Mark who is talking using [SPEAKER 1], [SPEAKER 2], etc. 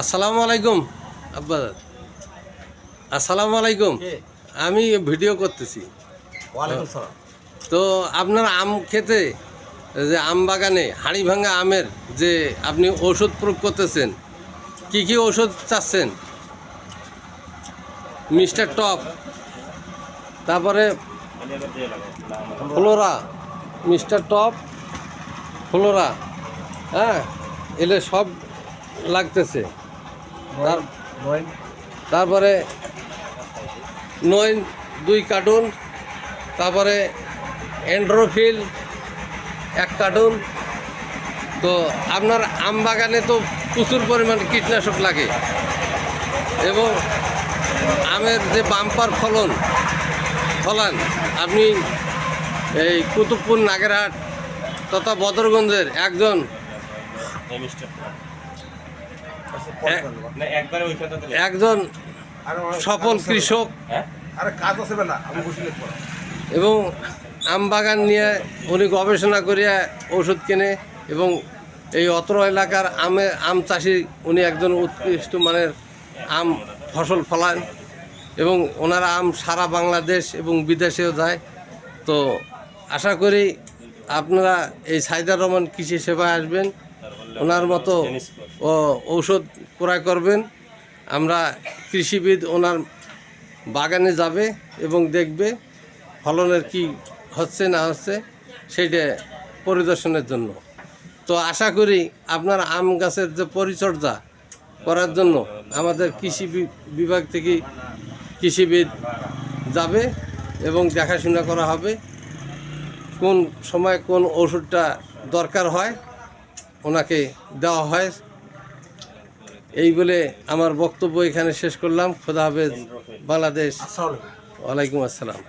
[SPEAKER 1] আসসালামু আলাইকুম আব্বা। আসসালামু আলাইকুম। আমি ভিডিও করতেছি। তো আপনার আম খেতে যে আম বাগানে হাড়ি ভাঙা আমের যে আপনি ওষুধ প্রয়োগ করতেছেন কি কি ওষুধ চাচ্ছেন? মিস্টার টপ তারপরে ফ্লোরা মিস্টার টপ ফ্লোরা হ্যাঁ এলে সব লাগতেছে। তারপরে নয় দুই কার্টুন তারপরে অ্যান্ড্রোফিল এক কার্টুন। তো আপনার আম বাগানে তো প্রচুর পরিমাণে কীটনাশক লাগে। এবং আমের যে বাম্পার ফলন ফলান আপনি এই কুতুবপুর নাগেরহাট তথা বদরগঞ্জের একজন একজন সফল কৃষক।
[SPEAKER 2] হ্যাঁ?
[SPEAKER 3] কাজ আছে না আমি বসে লিখব।
[SPEAKER 1] এবং আম বাগান নিয়ে উনি গবেষণা করিয়া ওষুধ কেনে এবং এই অত্র এলাকার আমে আম চাষি উনি একজন উৎকৃষ্ট মানের আম ফসল ফলান এবং ওনারা আম সারা বাংলাদেশ এবং বিদেশেও যায়। তো আশা করি আপনারা এই সাইদার রহমান কৃষি সেবায় আসবেন, ওনার মতো ও ঔষধ ক্রয় করবেন। আমরা কৃষিবিদ ওনার বাগানে যাবে এবং দেখবে ফলনের কি হচ্ছে না হচ্ছে, সেইটা পরিদর্শনের জন্য। তো আশা করি আপনার আম গাছের যে পরিচর্যা করার জন্য আমাদের কৃষি বিভাগ থেকে কৃষিবিদ যাবে এবং দেখাশোনা করা হবে। কোন সময় কোন ওষুধটা দরকার হয় ওনাকে দেওয়া হয়। এই বলে আমার বক্তব্য এখানে শেষ করলাম। খোদা হাফেজ বাংলাদেশ। ওয়ালাইকুম আসসালাম।